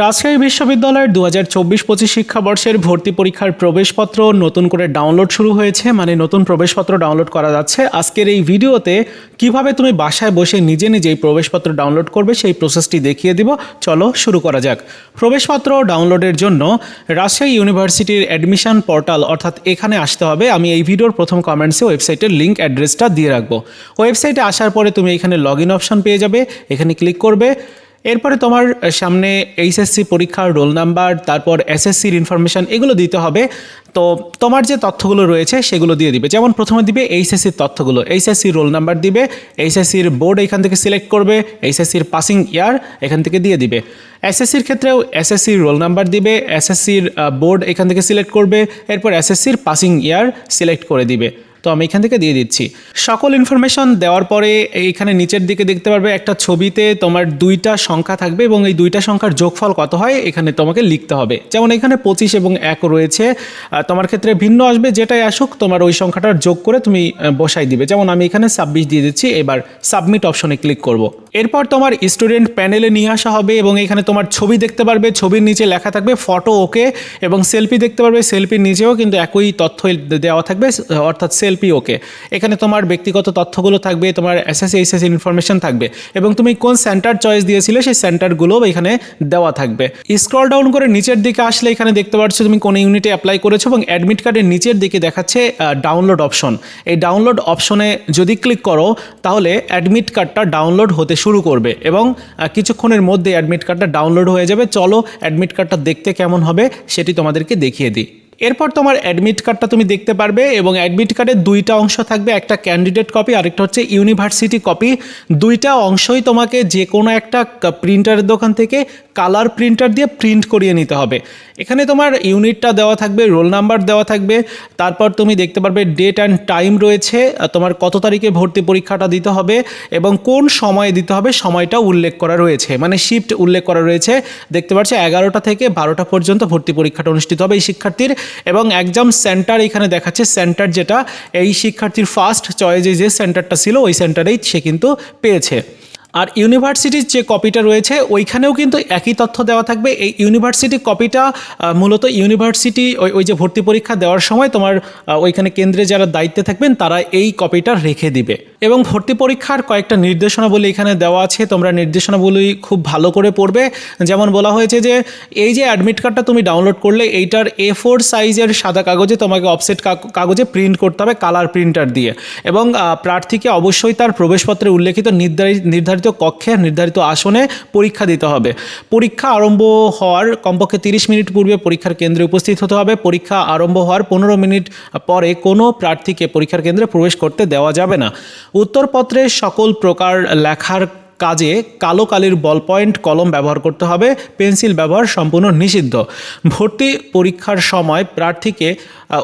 রাজশাহী বিশ্ববিদ্যালয়ের দু হাজার চব্বিশ পঁচিশ শিক্ষাবর্ষের ভর্তি পরীক্ষার প্রবেশপত্র নতুন করে ডাউনলোড শুরু হয়েছে মানে নতুন প্রবেশপত্র ডাউনলোড করা যাচ্ছে। আজকের এই ভিডিওতে কীভাবে তুমি বাসায় বসে নিজে নিজেই প্রবেশপত্র ডাউনলোড করবে সেই প্রসেসটি দেখিয়ে দিব। চলো শুরু করা যাক। প্রবেশপত্র ডাউনলোডের জন্য রাজশাহী ইউনিভার্সিটির অ্যাডমিশন পোর্টাল অর্থাৎ এখানে আসতে হবে। আমি এই ভিডিওর প্রথম কমেন্টসে ওয়েবসাইটের লিঙ্ক অ্যাড্রেসটা দিয়ে রাখব। ওয়েবসাইটে আসার পরে তুমি এখানে লগ ইন অপশন পেয়ে যাবে। এখানে ক্লিক করবে। এরপরে তোমার সামনে এইচএসসি পরীক্ষার রোল নাম্বার, তারপর এসএসসির ইনফরমেশান এগুলো দিতে হবে। তো তোমার যে তথ্যগুলো রয়েছে, সেগুলো দিয়ে দিবে। যেমন প্রথমে দিবে এইচএসসির তথ্যগুলো। এইচএসসির রোল নাম্বার দিবে এইচএসসির বোর্ড এখান থেকে সিলেক্ট করবে এইচএসসির পাসিং ইয়ার এখান থেকে দিয়ে দিবে। এসএসসির ক্ষেত্রেও এসএসসির রোল নাম্বার দিবে এসএসসির বোর্ড এখান থেকে সিলেক্ট করবে, এরপর এসএসসির পাসিং ইয়ার সিলেক্ট করে দিবে। তো আমি এখান থেকে দিয়ে দিচ্ছি। সকল ইনফরমেশন দেওয়ার পরে এইখানে নিচের দিকে দেখতে পারবে একটা ছবিতে তোমার দুইটা সংখ্যা থাকবে এবং এই দুইটা সংখ্যার যোগফল কত হয় এখানে তোমাকে লিখতে হবে। যেমন এখানে পঁচিশ এবং এক রয়েছে। তোমার ক্ষেত্রে ভিন্ন আসবে, যেটাই আসুক তোমার ওই সংখ্যাটার যোগ করে তুমি বসাই দিবে। যেমন আমি এখানে ছাব্বিশ দিয়ে দিচ্ছি, এবার সাবমিট অপশনে ক্লিক করব। এরপর তোমার স্টুডেন্ট প্যানেলে নিয়ে আসা হবে এবং এখানে তোমার ছবি দেখতে পারবে, ছবির নিচে লেখা থাকবে ফটো ওকে এবং সেলফি দেখতে পারবে সেলফির নিচেও কিন্তু একই তথ্য দেওয়া থাকবে, অর্থাৎ সেলফি ওকে এখানে তোমার ব্যক্তিগত তথ্যগুলো থাকবে, তোমার এসএসসি এইচএসসি ইনফরমেশন থাকবে এবং তুমি কোন সেন্টার চয়েস দিয়েছিলে সেই সেন্টারগুলোও এখানে দেওয়া থাকবে। স্ক্রল ডাউন করে নিচের দিকে আসলে এখানে দেখতে পাচ্ছ তুমি কোন ইউনিটে অ্যাপ্লাই করেছ এবং অ্যাডমিট কার্ডের নিচের দিকে দেখাচ্ছে ডাউনলোড অপশন এই ডাউনলোড অপশনে যদি ক্লিক করো, তাহলে অ্যাডমিট কার্ডটা ডাউনলোড হতে শুরু করবে এবং কিছুক্ষণের মধ্যে অ্যাডমিট কার্ডটা ডাউনলোড হয়ে যাবে। চলো অ্যাডমিট কার্ডটা দেখতে কেমন হবে সেটি তোমাদেরকে দেখিয়ে দিই। এরপর তোমার অ্যাডমিট কার্ডটা তুমি দেখতে পারবে এবং অ্যাডমিট কার্ডের দুইটা অংশ থাকবে, একটা ক্যান্ডিডেট কপি আরেকটা হচ্ছে ইউনিভার্সিটি কপি দুইটা অংশই তোমাকে যে কোনো একটা প্রিন্টারের দোকান থেকে কালার প্রিন্টার দিয়ে প্রিন্ট করিয়ে নিতে হবে। এখানে তোমার ইউনিটটা দেওয়া থাকবে রোল নাম্বার দেওয়া থাকবে, তারপর তুমি দেখতে পারবে ডেট অ্যান্ড টাইম রয়েছে তোমার কত তারিখে ভর্তি পরীক্ষাটা দিতে হবে এবং কোন সময়ে দিতে হবে সময়টা উল্লেখ করা রয়েছে মানে শিফট উল্লেখ করা রয়েছে। দেখতে পাচ্ছ এগারোটা থেকে বারোটা পর্যন্ত ভর্তি পরীক্ষাটা অনুষ্ঠিত হবে এই শিক্ষার্থীর। এবং এক্সাম সেন্টার এখানে দেখাচ্ছে সেন্টার যেটা এই শিক্ষার্থীর ফার্স্ট চয়েজে যে সেন্টারটা ছিল, ওই সেন্টারেই সে কিন্তু পেয়েছে। আর ইউনিভার্সিটির যে কপিটা রয়েছে, ওইখানেও কিন্তু একই তথ্য দেওয়া থাকবে। এই ইউনিভার্সিটি কপিটা মূলত ইউনিভার্সিটি ওই ওই যে ভর্তি পরীক্ষা দেওয়ার সময় তোমার ওইখানে কেন্দ্রে যারা দায়িত্বে থাকবেন, তারা এই কপিটা রেখে দিবে। এবং ভর্তি পরীক্ষার কয়েকটা নির্দেশনাবলী এখানে দেওয়া আছে। তোমরা নির্দেশনাবলী খুব ভালো করে পড়বে। যেমন বলা হয়েছে যে, এই যে অ্যাডমিট কার্ডটা তুমি ডাউনলোড করলে, এইটার এ ফোর সাইজের সাদা কাগজে তোমাকে অফসেট কাগজে প্রিন্ট করতে হবে কালার প্রিন্টার দিয়ে। এবং প্রার্থীকে অবশ্যই তার প্রবেশপত্রে উল্লেখিত নির্ধারিত নির্ধারিত কক্ষে নির্ধারিত আসনে পরীক্ষা দিতে হবে। পরীক্ষা আরম্ভ হওয়ার কমপক্ষে তিরিশ মিনিট পূর্বে পরীক্ষার কেন্দ্রে উপস্থিত হতে হবে। পরীক্ষা আরম্ভ হওয়ার পনেরো মিনিট পরে কোনো প্রার্থীকে পরীক্ষার কেন্দ্রে প্রবেশ করতে দেওয়া যাবে না। উত্তরপত্রে সকল প্রকার লেখার কাজে কালো কালির বল পয়েন্ট কলম ব্যবহার করতে হবে। পেন্সিল ব্যবহার সম্পূর্ণ নিষিদ্ধ। ভর্তি পরীক্ষার সময় প্রার্থীকে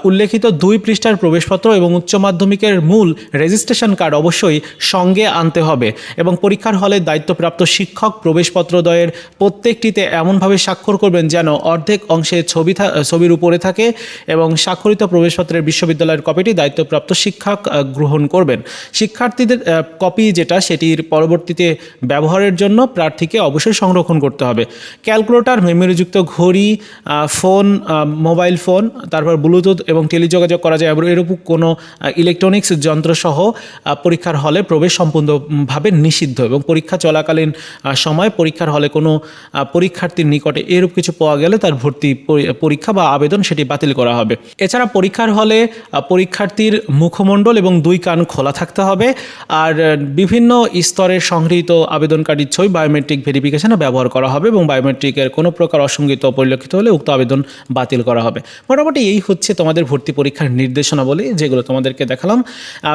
উল্লেখিত দুই পৃষ্ঠার প্রবেশপত্র এবং উচ্চ মাধ্যমিকের মূল রেজিস্ট্রেশন কার্ড অবশ্যই সঙ্গে আনতে হবে এবং পরীক্ষার হলে দায়িত্বপ্রাপ্ত শিক্ষক প্রবেশপত্রদ্বয়ের প্রত্যেকটিতে এমনভাবে স্বাক্ষর করবেন যেন অর্ধেক অংশে ছবি ছবির উপরে থাকে এবং স্বাক্ষরিত প্রবেশপত্রের বিশ্ববিদ্যালয়ের কপিটি দায়িত্বপ্রাপ্ত শিক্ষক গ্রহণ করবেন। শিক্ষার্থীদের কপি যেটা সেটির পরবর্তীতে ব্যবহারের জন্য প্রার্থীকে অবশ্যই সংরক্ষণ করতে হবে। ক্যালকুলেটর, মেমোরিযুক্ত ঘড়ি ফোন মোবাইল ফোন, তারপর ব্লুটুথ এবং টেলিযোগাযোগ করা যায়, এবং এরূপ কোনো ইলেকট্রনিক্স যন্ত্রসহ পরীক্ষার হলে প্রবেশ সম্পূর্ণভাবে নিষিদ্ধ এবং পরীক্ষা চলাকালীন সময় পরীক্ষার হলে কোনো পরীক্ষার্থীর নিকটে এরূপ কিছু পাওয়া গেলে তার ভর্তি পরীক্ষা বা আবেদন সেটি বাতিল করা হবে। এছাড়া পরীক্ষার হলে পরীক্ষার্থীর মুখমণ্ডল এবং দুই কান খোলা থাকতে হবে, আর বিভিন্ন স্তরের সংগৃহীত আবেদনকারীর ছবি বায়োমেট্রিক ভেরিফিকেশনে ব্যবহার করা হবে এবং বায়োমেট্রিকের কোনো প্রকার অসঙ্গিত পরিলক্ষিত হলে উক্ত আবেদন বাতিল করা হবে। মোটামুটি এই হচ্ছে তোমাদের ভর্তি পরীক্ষার নির্দেশনাবলী যেগুলো তোমাদেরকে দেখালাম।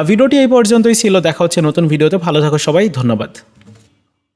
ভিডিওটি এই পর্যন্তই ছিল। দেখা হচ্ছে নতুন ভিডিওতে। ভালো থাকো সবাই। ধন্যবাদ।